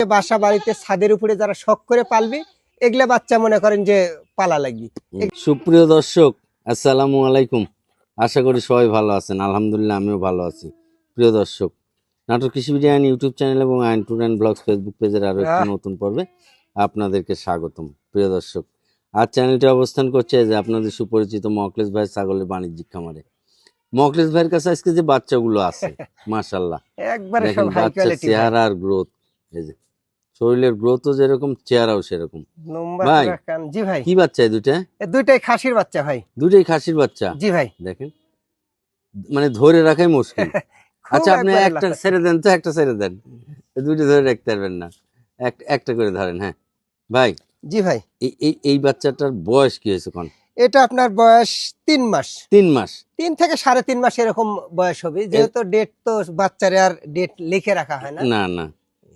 বাসা বাড়িতে ছাদের উপরে যারা শখ করে পালবে এগুলা বাচ্চা মনে করেন যে পালা লাগবে। সুপ্রিয় দর্শক আসসালামু আলাইকুম। আশা করি সবাই ভালো আছেন। আলহামদুলিল্লাহ আমিও ভালো আছি। প্রিয় দর্শক নাটক কৃষি বিজ্ঞান ইউটিউব চ্যানেল এবং আইন টুর অ্যান্ড ব্লগস ফেসবুক পেজের আরও একটি নতুন পর্বে আপনাদেরকে স্বাগতম। প্রিয় দর্শক আর চ্যানেলটি অবস্থান করছে যে আপনাদের সুপরিচিত মকলেশ ভাই ছাগলের বাণিজ্যিক খামারে। মকলেশ ভাইয়ের কাছে আজকে যে বাচ্চাগুলো আছে মাশাল্লাহ একবারে কোয়ালিটি চেহারা আর গ্রোথ এই যে। শরীরের গ্রোথও যেরকম চেহারাও সেরকম। ভাই। জি ভাই। কি বাচ্চা দুইটা? দুইটাই খাসির বাচ্চা ভাই। দুইটাই খাসির বাচ্চা? জি ভাই। দেখেন। মানে ধরে রাখাই মুশকিল। আচ্ছা আপনি একটা ছেড়ে দেন তো একটা ছেড়ে দেন। দুইটা ধরে রাখতে পারবেন না। এক- একটা করে ধরেন হ্যাঁ। ভাই জি ভাই। এই- এই এই বাচ্চাটার বয়স কি হয়েছে কোন? এটা আপনার বয়স তিন মাস। তিন মাস। তিন থেকে সাড়ে তিন মাস এরকম বয়স হবে। যেহেতু ডেট তো বাচ্চারে আর ডেট লিখে রাখা হয় না। না না।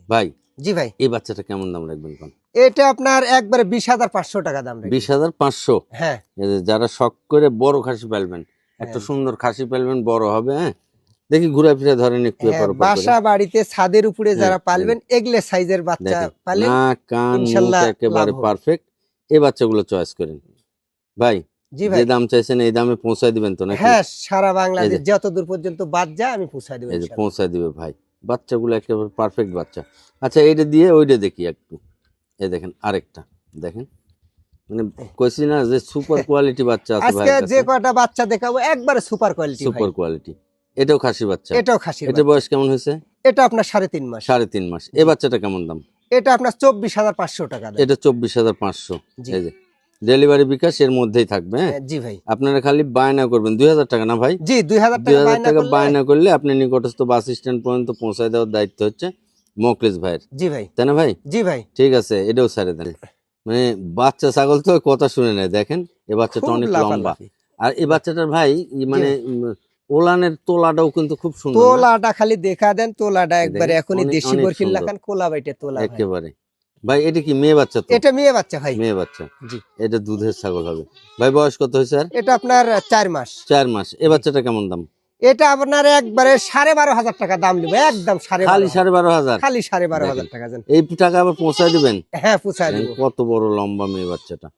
ভাই জি ভাই। এই বাচ্চাটা কেমন দাম রাখবেন কোন এটা আপনার একবারে বিশ হাজার পাঁচশো টাকা দাম। বিশ হাজার পাঁচশো? হ্যাঁ। যারা শখ করে বড় খাসি পালবেন একটা হ্যাঁ। সুন্দর খাসি পালবেন বড় হবে হ্যাঁ? দেখি ঘুরে ফিরে ধরেন একটু হ্যাঁ। বাসা বাড়িতে ছাদের উপরে যারা হ্যাঁ, পালবেন এগলে সাইজের বাচ্চা পালেন না কান একেবারে পারফেক্ট এই বাচ্চাগুলো চয়েস করেন। ভাই জি ভাই। যে দাম চাইছেন এই দামে পৌঁছায় দিবেন তো নাকি? হ্যাঁ সারা বাংলাদেশ এই যত দূর পর্যন্ত বাদ যা আমি পৌঁছায় দেবো। পৌঁছায় দিবে ভাই। বাচ্চাগুলো একেবারে পারফেক্ট বাচ্চা। আচ্ছা এইটা দিয়ে ওইটা দেখি একটু। এই দেখেন আরেকটা দেখেন। মানে কইছি না যে সুপার কোয়ালিটি বাচ্চা আছে আজকে যে কয়টা বাচ্চা দেখাবো একবারে সুপার কোয়ালিটি সুপার কোয়ালিটি এটাও খাসি বাচ্চা। এটাও খাসির এটা বয়স কেমন হয়েছে? এটা আপনার সাড়ে তিন মাস। সাড়ে তিন মাস। এই বাচ্চাটা কেমন দাম? এটা আপনার চব্বিশ হাজার পাঁচশো টাকা এটা চব্বিশ হাজার পাঁচশো। এই যে ডেলিভারি বিকাশ এর মধ্যেই থাকবে হ্যাঁ? হ্যাঁ, জি ভাই। আপনারা খালি বায়না করবেন দুই হাজার টাকা না ভাই? জি দুই হাজার দুই টাকা বায়না করলে- আপনি নিকটস্থ বাস স্ট্যান্ড পর্যন্ত পৌঁছায় দেওয়ার দায়িত্ব হচ্ছে মোকলেশ ভাইয়ের। জি ভাই। তাই না ভাই? জি ভাই। ঠিক আছে এটাও ছেড়ে দেন। মানে বাচ্চা ছাগল তো কথা শুনে নেয় দেখেন এ বাচ্চাটা অনেক লম্বা। আর এই বাচ্চাটার ভাই মানে ওলানের তোলাটাও কিন্তু খুব সুন্দর? তোলাটা খালি দেখা দেন তোলাটা একবারে এখনই দেশি বরকির লাখান কোলা বাইটে তোলা একেবারে। ভাই এটা কি মেয়ে বাচ্চা তো? এটা মেয়ে বাচ্চা ভাই। মেয়ে বাচ্চা। জি। এটা দুধের ছাগল হবে। ভাই বয়স কত হয়েছে আর? এটা আপনার চার মাস। চার মাস। এ বাচ্চাটা কেমন দাম? এটা আপনার একবারে সাড়ে বারো হাজার টাকা দাম নেবে একদম সাড়ে খালি সাড়ে বারো হাজার? খালি সাড়ে বারো। হাজার টাকা এই টাকা আবার পৌঁছায় দিবেন? হ্যাঁ পুষায় দেখেন দেবো। কত বড় লম্বা মেয়ে বাচ্চাটা।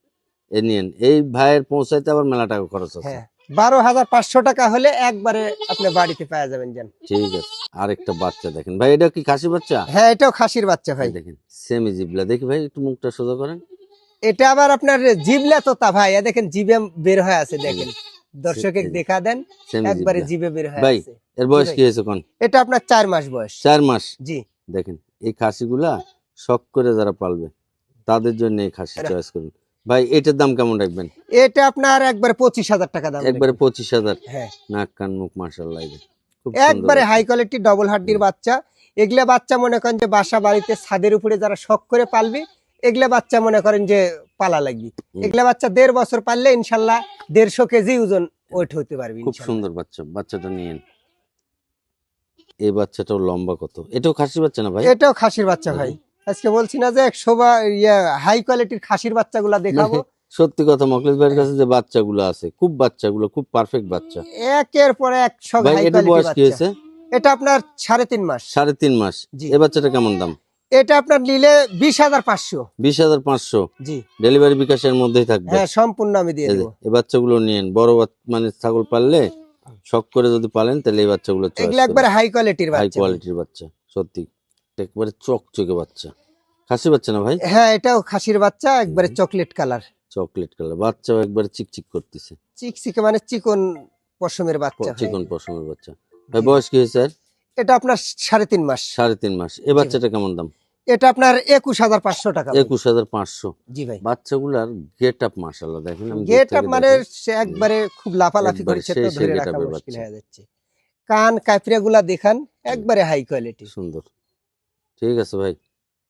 এ নিয়েন। এই ভাইয়ের পৌঁছাইতে আবার মেলা টাকা খরচ আছে। হ্যাঁ। বারো হাজার পাঁচশো টাকা হলে একবারে আপনি বাড়িতে পাওয়া যাবেন যান ঠিক আছে। আরেকটা বাচ্চা দেখেন। ভাই এটা কি খাসি বাচ্চা? হ্যাঁ এটাও খাসির বাচ্চা ভাই। দেখেন সেমি জিবলা। দেখি ভাই একটু মুখটা সোজা করেন। এটা আবার আপনার জিবলে তো তা ভাই দেখেন জিবে বের হয়ে আছে দেখেন। দর্শকে দেখা দেন একবারে জিবে বের হয়ে ভাই, এর বয়স কি হয়েছে কোন? এটা আপনার চার মাস বয়স। চার মাস? জি। দেখেন এই খাসিগুলা শখ করে যারা পালবে তাদের জন্য এই খাসি চয়েস করুন। ভাই এটার দাম কেমন রাখবেন? এটা আপনার একবারে পঁচিশ হাজার টাকা দাম একবারে পঁচিশ হাজার? হ্যাঁ। নাক কান মুখ মার্শাল্লাহ একবারে হাই কোয়ালিটি ডবল হাড্ডির বাচ্চা। এগুলা বাচ্চা মনে করেন যে বাসা বাড়িতে ছাদের উপরে যারা শখ করে পালবে এগুলা বাচ্চা মনে করেন যে পালা লাগবে। এগুলা বাচ্চা দেড় বছর পাললে ইনশাল্লাহ দেড়শো কেজি ওজন ওয়েট হতে পারবে খুব সুন্দর বাচ্চা বাচ্চাটা নিয়েন। এই বাচ্চাটাও লম্বা কত? এটাও খাসির বাচ্চা না ভাই? এটাও খাসির বাচ্চা ভাই। আজকে বলছি না যে ইয়ে হাই কোয়ালিটির খাসির বাচ্চাগুলা দেখাবো। সত্যি কথা মকলেশ ভাইয়ের কাছে যে বাচ্চাগুলো আছে খুব বাচ্চাগুলো খুব পারফেক্ট বাচ্চা। একের পর এক সব হাই বয়স কি হয়েছে? এটা আপনার সাড়ে তিন মাস। সাড়ে তিন মাস। এ বাচ্চাটা কেমন দাম? এটা আপনার নিলে বিশ হাজার পাঁচশো। বিশ হাজার পাঁচশো। জি। ডেলিভারি বিকাশের মধ্যেই থাকবে। হ্যাঁ সম্পূর্ণ আমি দিয়ে দেবো। এই বাচ্চাগুলো নিয়েন। বড় মানে ছাগল পাললে শখ করে যদি পালেন তাহলে এই বাচ্চাগুলো এগুলো একবারে হাই কোয়ালিটির হাই কোয়ালিটির বাচ্চা সত্যি। একবারে চকচকে বাচ্চা। খাসি বাচ্চা না ভাই? হ্যাঁ এটাও খাসির বাচ্চা একবারে চকলেট কালার। চকলেট কালার বাচ্চাও একবারে চিকচিক করতেছে। চিকচিকে মানে চিকন পশমের বাচ্চা চিকন পশমের বাচ্চা। ভাই বয়স কি হয়েছে আর এটা আপনার সাড়ে তিন মাস। সাড়ে তিন মাস। এ বাচ্চাটা কেমন দাম? এটা আপনার একুশ হাজার পাঁচশো টাকা। একুশ হাজার পাঁচশো। জি ভাই। বাচ্চাগুলার গেট আপ মাসাল্লাহ দেখেন গেট আপ মানে সে একবারে খুব লাফালাফি করেছে তো ধরে রাখা মুশকিল হয়ে যাচ্ছে। কান কাপড়া গুলা দেখান একবারে হাই কোয়ালিটি। সুন্দর। ঠিক আছে ভাই।